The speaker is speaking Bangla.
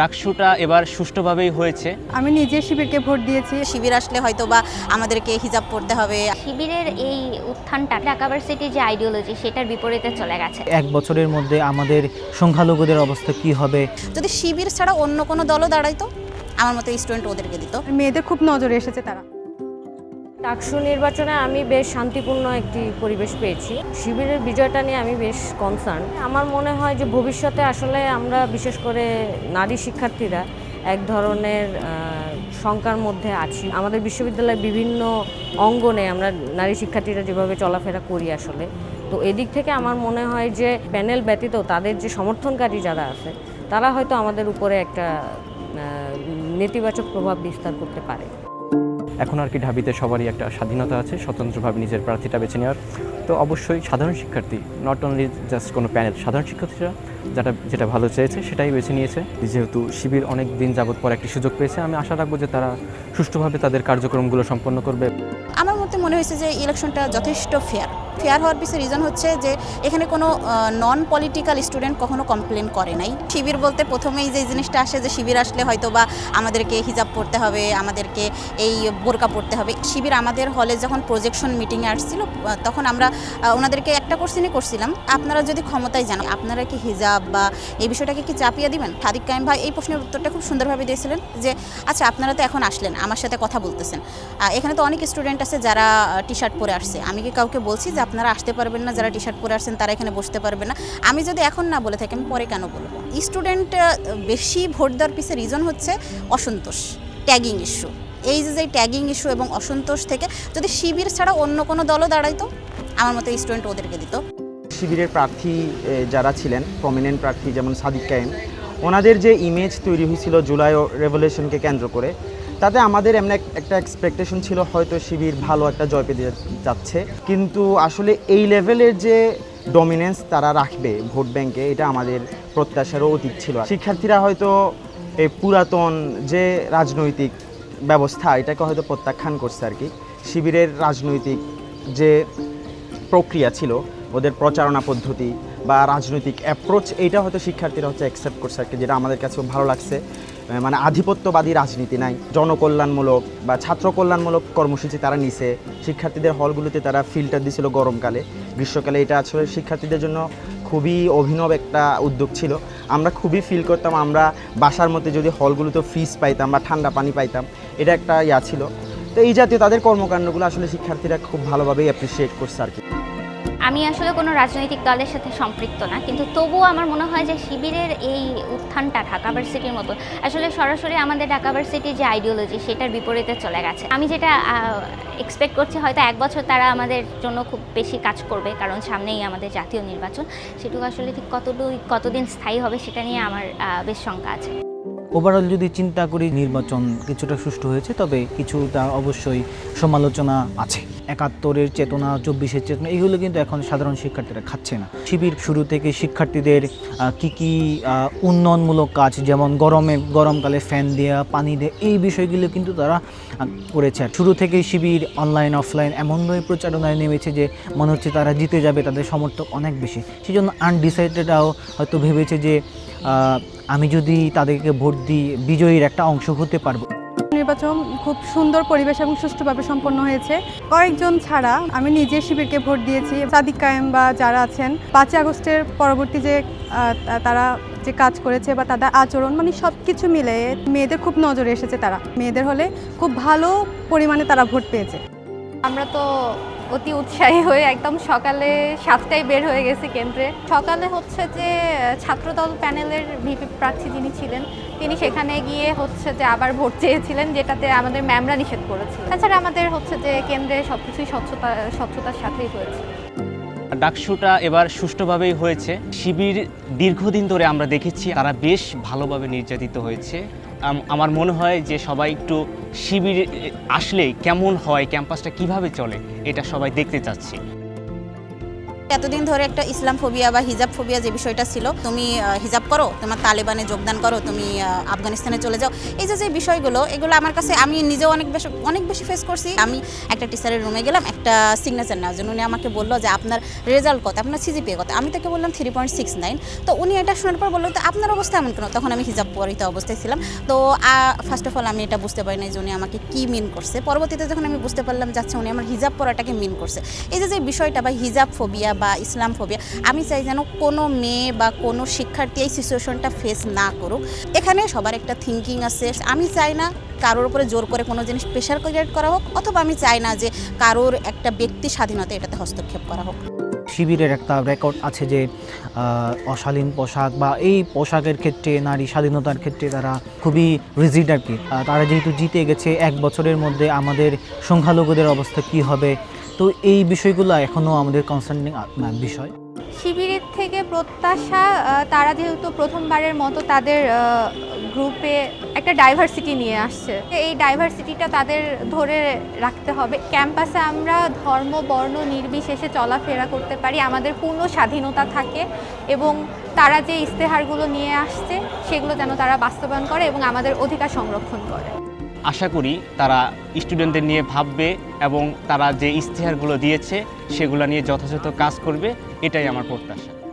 ডাকসুটা এবার সুষ্ঠুভাবেই হয়েছে। আমি নিজে শিবিরকে ভোট দিয়েছি। শিবির আসলে হয়তো বা আমাদেরকে হিজাব পড়তে হবে। শিবিরের এই উত্থানটা ঢাকা ভার্সিটির যে আইডিওলজি সেটার বিপরীতে চলে গেছে। এক বছরের মধ্যে আমাদের সংখ্যালঘুদের অবস্থা কি হবে? যদি শিবির ছাড়া অন্য কোনো দলও দাঁড়াইতো আমার মতো স্টুডেন্ট ওদেরকে দিত। মেয়েদের খুব নজরে এসেছে তারা। ডাকসু নির্বাচনে আমি বেশ শান্তিপূর্ণ একটি পরিবেশ পেয়েছি। শিবিরের বিজয়টা নিয়ে আমি বেশ কনসার্ন আমার মনে হয় যে ভবিষ্যতে আসলে আমরা বিশেষ করে নারী শিক্ষার্থীরা এক ধরনের শঙ্কার মধ্যে আছি। আমাদের বিশ্ববিদ্যালয়ের বিভিন্ন অঙ্গনে আমরা নারী শিক্ষার্থীরা যেভাবে চলাফেরা করি আসলে। তো এদিক থেকে আমার মনে হয় যে প্যানেল ব্যতীত তাদের যে সমর্থনকারী যারা আছে, তারা হয়তো আমাদের উপরে একটা নেতিবাচক প্রভাব বিস্তার করতে পারে। এখন আর কি ঢাবিতে সবারই একটা স্বাধীনতা আছে, স্বতন্ত্রভাবে নিজের প্রার্থীটা বেছে নেওয়ার। তো অবশ্যই সাধারণ শিক্ষার্থী নট অনলি জাস্ট কোনো প্যানেল, সাধারণ শিক্ষার্থীরা যেটা যেটা ভালো চেয়েছে সেটাই বেছে নিয়েছে। যেহেতু শিবির অনেক দিন যাবৎ পর একটি সুযোগ পেয়েছে, আমি আশা রাখব যে তারা সুষ্ঠুভাবে তাদের কার্যক্রমগুলো সম্পন্ন করবে। আমার মতে মনে হয়েছে যে ইলেকশনটা যথেষ্ট ফেয়ার ফেয়ার হওয়ার পিছনে রিজন হচ্ছে যে এখানে কোনো নন পলিটিক্যাল স্টুডেন্ট কখনো কমপ্লেন করে নাই। শিবির বলতে প্রথমেই যে জিনিসটা আসে যে শিবির আসলে হয়তো বা আমাদেরকে হিজাব পড়তে হবে, আমাদেরকে এই বোরকা পড়তে হবে। শিবির আমাদের হলে যখন প্রজেকশন মিটিংয়ে আসছিল তখন আমরা ওনাদেরকে একটা কোশ্চেনই করছিলাম, আপনারা যদি ক্ষমতায় জানেন আপনারা কি হিজাব বা এই বিষয়টাকে কি চাপিয়ে দিবেন? সাদিক কাইম ভাই এই প্রশ্নের উত্তরটা খুব সুন্দরভাবে দিয়েছিলেন যে আচ্ছা আপনারা তো এখন আসলেন, আমার সাথে কথা বলতেছেন। এখানে তো অনেক স্টুডেন্ট আছে যারা টি শার্ট পরে আসছে। আমি কি কাউকে বলছি যে আপনারা আসতে পারবেন না, যারা টি শার্ট পরে আসছেন তারা এখানে বসতে পারবে না। আমি যদি এখন না বলে থাকি, আমি পরে কেন বলব? স্টুডেন্ট বেশি ভোট দেওয়ার পিছিয়ে রিজন হচ্ছে অসন্তোষ ট্যাগিং ইস্যু এই যে যে ট্যাগিং ইস্যু এবং অসন্তোষ থেকে যদি শিবির ছাড়া অন্য কোনো দলও দাঁড়াইতো, আমার মতো স্টুডেন্ট ওদেরকে দিত। শিবিরের প্রার্থী যারা ছিলেন প্রমিনেন্ট প্রার্থী যেমন সাদিক কায়েম, ওনাদের যে ইমেজ তৈরি হয়েছিল জুলাই রেভলিউশনকে কেন্দ্র করে তাতে আমাদের এমন এক- একটা এক্সপেকটেশন ছিল হয়তো শিবির ভালো একটা জয় পেতে যাচ্ছে। কিন্তু আসলে এই লেভেলের যে ডমিনেন্স তারা রাখবে ভোট ব্যাংকে এটা আমাদের প্রত্যাশারও অতীত ছিল। শিক্ষার্থীরা হয়তো এই পুরাতন যে রাজনৈতিক ব্যবস্থা, এটাকে হয়তো প্রত্যাখ্যান করছে আর কি। শিবিরের রাজনৈতিক যে প্রক্রিয়া ছিল, ওদের প্রচারণা পদ্ধতি বা রাজনৈতিক অ্যাপ্রোচ এইটা হয়তো শিক্ষার্থীরা হচ্ছে অ্যাকসেপ্ট করছে আর কি, যেটা আমাদের কাছেও ভালো লাগছে। মানে আধিপত্যবাদী রাজনীতি নাই। জনকল্যাণমূলক বা ছাত্র কল্যাণমূলক কর্মসূচি তারা নিছে। শিক্ষার্থীদের হলগুলোতে তারা ফিল্টার দিছিল গরমকালে। গ্রীষ্মকালে এটা আসলে শিক্ষার্থীদের জন্য খুবই অভিনব একটা উদ্যোগ ছিল। আমরা খুবই ফিল করতাম, আমরা বাসার মধ্যে যদি হলগুলোতে ফ্রিজ পাইতাম বা ঠান্ডা পানি পাইতাম, এটা একটা ইয়া ছিল। তো এই জাতীয় তাদের কর্মকাণ্ডগুলো আসলে শিক্ষার্থীরা খুব ভালোভাবেই অ্যাপ্রিসিয়েট করছে আর কি। আমি আসলে কোনো রাজনৈতিক দলের সাথে সম্পৃক্ত না, কিন্তু তবুও আমার মনে হয় যে শিবিরের এই উত্থানটা ঢাকা ভার্সিটির মতো, আসলে সরাসরি আমাদের ঢাকা ভার্সিটির যে আইডিওলজি সেটার বিপরীতে চলে গেছে। আমি যেটা এক্সপেক্ট করছি হয়তো এক বছর তারা আমাদের জন্য খুব বেশি কাজ করবে, কারণ সামনেই আমাদের জাতীয় নির্বাচন, সেটুকু আসলে ঠিক কতটুকু কতদিন স্থায়ী হবে সেটা নিয়ে আমার বেশ শঙ্কা আছে। ওভারঅল যদি চিন্তা করি, নির্বাচন কিছুটা সুষ্ঠু হয়েছে, তবে কিছুটা অবশ্যই সমালোচনা আছে। একাত্তরের চেতনা, চব্বিশের চেতনা, এগুলো কিন্তু এখন সাধারণ শিক্ষার্থীরা খাচ্ছে না। শিবির শুরু থেকে শিক্ষার্থীদের কি কি উন্নয়নমূলক কাজ, যেমন গরমে, গরমকালে ফ্যান দেওয়া পানি দেওয়া এই বিষয়গুলো কিন্তু তারা করেছে। শুরু থেকেই শিবির অনলাইন অফলাইন এমনভাবে প্রচারণায় নেমেছে যে, মনে হচ্ছে তারা জিতে যাবে, তাদের সমর্থক অনেক বেশি। সেই জন্য আনডিসাইডেডরাও হয়তো ভেবেছে যে আমি যদি তাদেরকে ভোট দিই বিজয়ীর একটা অংশ হতে পারব। নির্বাচন খুব সুন্দর পরিবেশ এবং সুষ্ঠুভাবে সম্পন্ন হয়েছে। কয়েকজন ছাড়া আমি নিজে শিবিরকে ভোট দিয়েছি। সাদিক কায়েম বা যারা আছেন পাঁচই আগস্টের পরবর্তী যে তারা যে কাজ করেছে বা তাদের আচরণ মানে সব কিছু মিলে মেয়েদের খুব নজরে এসেছে তারা। মেয়েদের হলে খুব ভালো পরিমাণে তারা ভোট পেয়েছে। আমরা তো অতি উৎসাহী হয়ে একদম সকালে সাতটায় বের হয়ে গেছি কেন্দ্রে। সকালে হচ্ছে যে, ছাত্রদল প্যানেলের ভিপি প্রার্থী যিনি ছিলেন, তিনি সেখানে গিয়ে হচ্ছে যে আবার ভোট চেয়েছিলেন, যেটাতে আমাদের ম্যামরা নিষেধ করেছিল তাছাড়া আমাদের হচ্ছে যে কেন্দ্রে সব কিছুই স্বচ্ছতা, স্বচ্ছতার সাথেই হয়েছে। ডাকসুটা এবার সুষ্ঠুভাবেই হয়েছে। শিবির দীর্ঘদিন ধরে আমরা দেখেছি, তারা বেশ ভালোভাবে নির্যাতিত হয়েছে। আমার মনে হয় যে সবাই একটু শিবির আসলে কেমন হয়, ক্যাম্পাসটা কীভাবে চলে, এটা সবাই দেখতে চাচ্ছি। এতদিন ধরে একটা ইসলাম ফোবিয়া বা হিজাব ফোবিয়া যে বিষয়টা ছিল, তুমি হিজাব করো, তোমার তালেবানে যোগদান করো, তুমি আফগানিস্তানে চলে যাও। এই যে যে বিষয়গুলো, এগুলো আমার কাছে আমি নিজেও অনেক বেশি অনেক বেশি ফেস করছি। আমি একটা টিচারের রুমে গেলাম, একটা সিগনেচার নেওয়ার জন্য। উনি আমাকে বলল যে, আপনার রেজাল্ট কত? আপনার সিজিপিএ কত? আমি তাকে বললাম থ্রি পয়েন্ট সিক্স নাইন তো উনি এটা শোনার পর বলল, তো আপনার অবস্থা এমন কেন? তখন আমি হিজাব পরিত অবস্থায় ছিলাম। তো ফার্স্ট অফ অল আমি এটা বুঝতে পারি নাই যে উনি আমাকে কী মিন করছে। পরবর্তীতে যখন আমি বুঝতে পারলাম যাচ্ছে উনি আমার হিজাব পরাটাকে মিন করছে। এই যে যে বিষয়টা বা হিজাব ফোবিয়া বা ইসলাম ফোবিয়া আমি চাই যেন কোনো মেয়ে বা কোনো শিক্ষার্থী এই সিচুয়েশনটা ফেস না করুক। এখানে সবার একটা থিঙ্কিং আছে। আমি চাই না কারোর উপরে জোর করে কোনো জিনিস প্রেশার ক্রিয়েট করা হোক, অথবা আমি চাই না যে কারোর একটা ব্যক্তি স্বাধীনতা এটাতে হস্তক্ষেপ করা হোক। শিবিরের একটা রেকর্ড আছে যে অশালীন পোশাক বা এই পোশাকের ক্ষেত্রে, নারী স্বাধীনতার ক্ষেত্রে তারা খুবই রিজিড আর কি। তারা যেহেতু জিতে গেছে, এক বছরের মধ্যে আমাদের সংখ্যালঘুদের অবস্থা কি হবে তো এই বিষয়গুলো এখনও আমাদের কনসার্নিং বিষয়। শিবিরের থেকে প্রত্যাশা তারা যেহেতু প্রথমবারের মতো তাদের গ্রুপে একটা ডাইভার্সিটি নিয়ে আসছে। এই ডাইভার্সিটিটা তাদের ধরে রাখতে হবে। ক্যাম্পাসে আমরা ধর্ম, বর্ণ, নির্বিশেষে চলাফেরা করতে পারি। আমাদের পূর্ণ স্বাধীনতা থাকে এবং তারা যে ইস্তেহারগুলো নিয়ে আসছে, সেগুলো যেন তারা বাস্তবায়ন করে এবং আমাদের অধিকার সংরক্ষণ করে। আশা করি তারা স্টুডেন্টদের নিয়ে ভাববে এবং তারা যে ইশতেহারগুলো দিয়েছে সেগুলো নিয়ে যথাযথ কাজ করবে, এটাই আমার প্রত্যাশা।